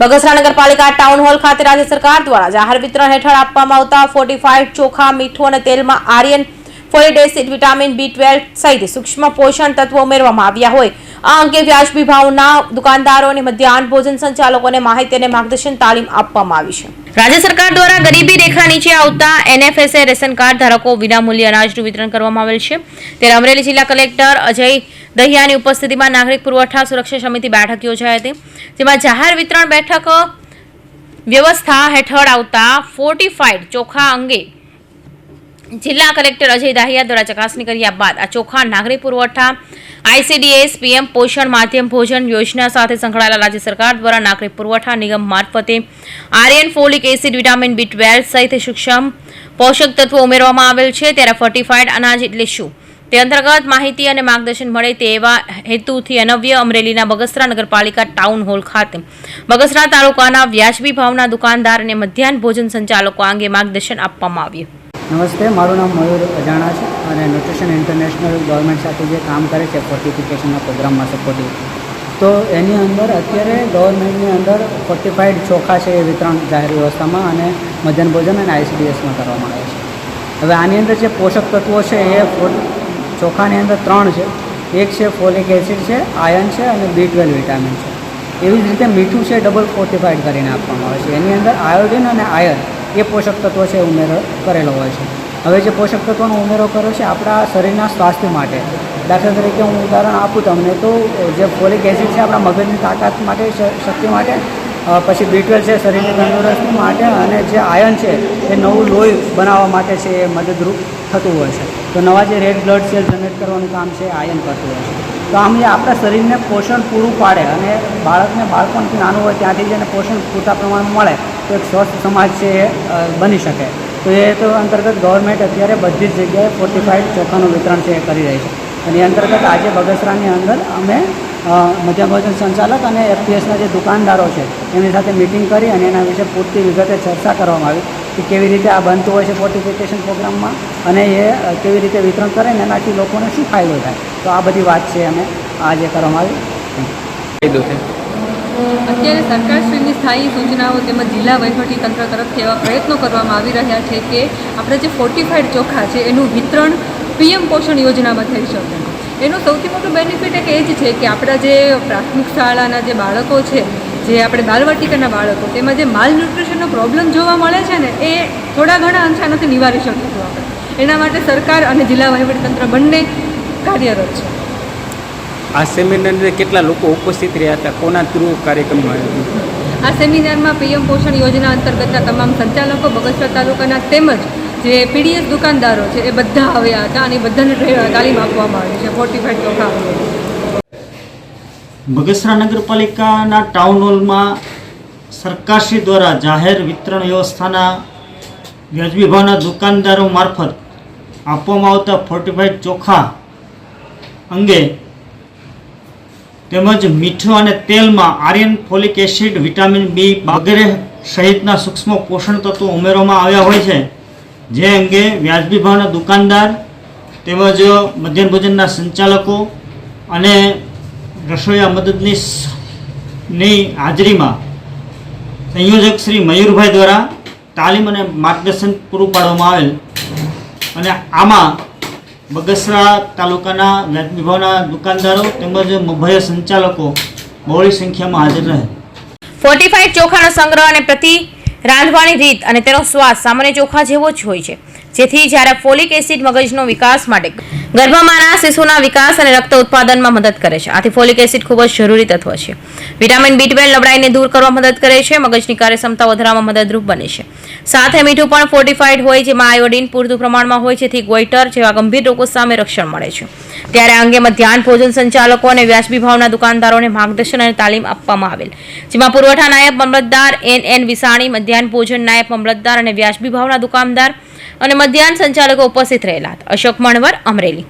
બગસરા નગરપાલિકા town hall ખાતે રાજ્ય સરકાર દ્વારા જાહેર વિતરણ હેઠળ આપવામાં આવતા ફોર્ટિફાઈડ ચોખા, મીઠું અને તેલમાં iron folic acid, vitamin B twelve સહિત સૂક્ષ્મ પોષણ તત્વો ઉમેરવામાં આવ્યા હોય. આ અંગે વ્યાજબી ભાવના દુકાનદારો અને મધ્યાહન ભોજન સંચાલકોને માહિતી અને માર્ગદર્શન તાલીમ આપવામાં આવી છે. રાજ્ય સરકાર દ્વારા ગરીબી રેખા નીચે આવતા એનએફએસએ રેશન કાર્ડ ધારકો વિનામૂલ્ય અનાજનું વિતરણ કરવામાં આવેલ છે. ત્યારે અમરેલી જિલ્લા કલેક્ટર અજય દહિયાની ઉપસ્થિતિમાં નાગરિક પુરવઠા સુરક્ષા સમિતિ બેઠક યોજાઈ હતી. જેમાં જાહેર વિતરણ બેઠક વ્યવસ્થા હેઠળ આવતા ફોર્ટિફાઈડ ચોખા અંગે જિલ્લા કલેક્ટર અજય દાહિયા દ્વારા ચકાસણી કર્યા બાદ આ ચોખા નાગરિક પુરવઠા આઈસીડીએસ પીએમ પોષણ માધ્યમ ભોજન યોજના સાથે સંકળાયેલા રાજ્ય સરકાર દ્વારા નાગરિક પુરવઠા નિગમ મારફતે iron folic acid, vitamin B twelve સહિત સૂક્ષ્મ પોષક તત્વો ઉમેરવામાં આવેલ છે. ત્યારે ફર્ટિફાઈડ અનાજ એટલે શું? તે અંતર્ગત માહિતી અને માર્ગદર્શન મળે તેવા હેતુથી અનવ્ય અમરેલીના બગસરા નગરપાલિકા ટાઉન હોલ ખાતે. બગસરા તાલુકાના વ્યાજબી ભાવના દુકાનદાર અને મધ્યાહન ભોજન સંચાલકો અંગે માર્ગદર્શન આપવામાં આવ્યું. નમસ્તે, મારું નામ મયુર અજાણા છે અને ન્યુટ્રિશન ઇન્ટરનેશનલ ગવર્મેન્ટ સાથે જે કામ કરે છે ફોર્ટિફિકેશનના પ્રોગ્રામમાં સપોર્ટિવ તો એની અંદર અત્યારે ગવર્મેન્ટની અંદર ફોર્ટિફાઈડ ચોખા છે એ વિતરણ જાહેર વ્યવસ્થામાં અને મધ્યાહન ભોજન અને આઈસીડીએસમાં કરવામાં આવે છે. હવે આની અંદર જે પોષક તત્વો છે એ ચોખાની અંદર ત્રણ છે. એક છે ફોલિક એસિડ છે આયર્ન છે અને બી ટ્વેલ્વ વિટામિન છે. એવી જ રીતે મીઠું છે ડબલ ફોર્ટિફાઈડ કરીને આપવામાં આવે છે. એની અંદર આયોડિન અને આયર્ન એ પોષક તત્વો છે ઉમેરો કરેલો હોય છે. હવે જે પોષક તત્વોનો ઉમેરો કર્યો છે આપણા શરીરના સ્વાસ્થ્ય માટે. દાખલા તરીકે હું ઉદાહરણ આપું તમને તો જે ફોલિક એસિડ છે આપણા મગજની તાકાત માટે શક્તિ માટે પછી બી છે શરીરની તંદુરસ્તી માટે અને જે આયન છે એ નવું લોહી બનાવવા માટે છે એ મદદરૂપ થતું હોય છે. તો નવા જે રેડ બ્લડ સેલ જનરેટ કરવાનું કામ છે આયન કરતું હોય છે. તો આમ એ આપણા શરીરને પોષણ પૂરું પાડે અને બાળકને બાળપણથી નાનું હોય ત્યાંથી જ એને પોષણ પૂરતા પ્રમાણમાં મળે તો એક સ્વસ્થ સમાજ છે એ બની શકે. તો એ તો અંતર્ગત ગવર્મેન્ટ અત્યારે બધી જ જગ્યાએ ફોર્ટિફાઈડ ચોખાનું વિતરણ છે એ કરી રહી છે. અને એ અંતર્ગત આજે બગસરાની અંદર અમે મધ્યમ ભોજન સંચાલક અને એફપીએસના જે દુકાનદારો છે, એમની સાથે મિટિંગ કરી અને એના વિશે પૂરતી વિગતે ચર્ચા કરવામાં આવી કે કેવી રીતે આ બનતું હોય છે ફોર્ટિફિકેશન પ્રોગ્રામમાં અને એ કેવી રીતે વિતરણ કરે ને એનાથી લોકોને શું ફાયદો થાય. તો આ બધી વાત છે અમે આજે કરવામાં આવી. અત્યારે સરકારશ્રીની સ્થાયી સૂચનાઓ તેમજ જિલ્લા વહીવટી તંત્ર તરફથી એવા પ્રયત્નો કરવામાં આવી રહ્યા છે કે આપણે જે ફોર્ટિફાઈડ ચોખા છે એનું વિતરણ પીએમ પોષણ યોજનામાં થઈ શકે. એનું સૌથી મોટું બેનિફિટ એક એ જ છે કે આપણા જે પ્રાથમિક શાળાના જે બાળકો છે જે આપણે બાલવાટિકાના બાળકો તેમાં જે માલ ન્યુટ્રિશનનો પ્રોબ્લેમ જોવા મળે છે ને એ થોડા ઘણા અંશાનથી નિવારી શકીશું આપણે. એના માટે સરકાર અને જિલ્લા વહીવટી તંત્ર બંને કાર્યરત છે. આ સેમિનારને કેટલા લોકો ઉપસ્થિત રહ્યા હતા? કોના થ્રુ કાર્યક્રમમાં આવ્યો આ સેમિનારમાં પીએમ પોષણ યોજના અંતર્ગતના તમામ સંચાલકો બગસરા તાલુકાના તેમજ જે પીડીએસ દુકાનદારો છે એ બધા આવ્યા હતા અને બધાને તાલીમ આપવામાં આવી છે ફોર્ટિફાઈડ ચોખા. બગસરા નગરપાલિકાના ટાઉન હોલમાં સરકારશ્રી દ્વારા જાહેર વિતરણ વ્યવસ્થાના વ્યાજબી ભાવના દુકાનદારો મારફત આપવામાં આવતા ફોર્ટિફાઈડ ચોખા અંગે તેમજ મીઠું અને તેલમાં iron folic acid, vitamin B વગેરે સહિતના સૂક્ષ્મ પોષણ તત્વો ઉમેરવામાં આવ્યા હોય છે. જે અંગે વ્યાજબી ભાવના દુકાનદાર તેમજ મધ્યાહન ભોજનના સંચાલકો અને રસોઈયા મદદનીશની હાજરીમાં સંયોજક શ્રી મયુરભાઈ દ્વારા તાલીમ અને માર્ગદર્શન પૂરું પાડવામાં આવેલ. અને આમાં બગસરા તાલુકાના વ્યાજ વિભાગના દુકાનદારો તેમજ મભય સંચાલકો બહોળી સંખ્યામાં હાજર રહે. ફોર્ટિફાઈડ ચોખાનો સંગ્રહ અને પ્રતિ રાંધવાની રીત અને તેનો સ્વાદ સામાન્ય ચોખા જેવો જ હોય છે. જેથી જ્યારે ફોલિક એસિડ મગજનો વિકાસ માટે ગર્ભમાના શિશુના વિકાસ અને રક્ત ઉત્પાદનમાં મદદ કરે છે. આથી ફોલિક એસિડ ખૂબ જ જરૂરી તત્વ છે. વિટામિન બી ટ્વેલ્વ નબળાઈને દૂર કરવા મદદ કરે છે. મગજની કાર્યક્ષમતા વધારવામાં મદદરૂપ બને છે. સાથે મીઠું પણ ફોર્ટિફાઈડ હોય જેમાં આયોડિન પૂરતું પ્રમાણમાં હોય જેથી ગોઈટર જેવા ગંભીર રોગો સામે રક્ષણ મળે છે. ત્યારે આ અંગે મધ્યાહન ભોજન સંચાલકો અને વ્યાજબી ભાવના દુકાનદારોને માર્ગદર્શન અને તાલીમ આપવામાં આવેલ. જેમાં પુરવઠા નાયબ મામલતદાર એન એન વિસાણી, મધ્યાહન ભોજન નાયબ મામલતદાર અને વ્યાજબી ભાવના દુકાનદાર અને મધ્યાહન સંચાલકો ઉપસ્થિત રહેલા હતા. અશોક મણવર અમરેલી.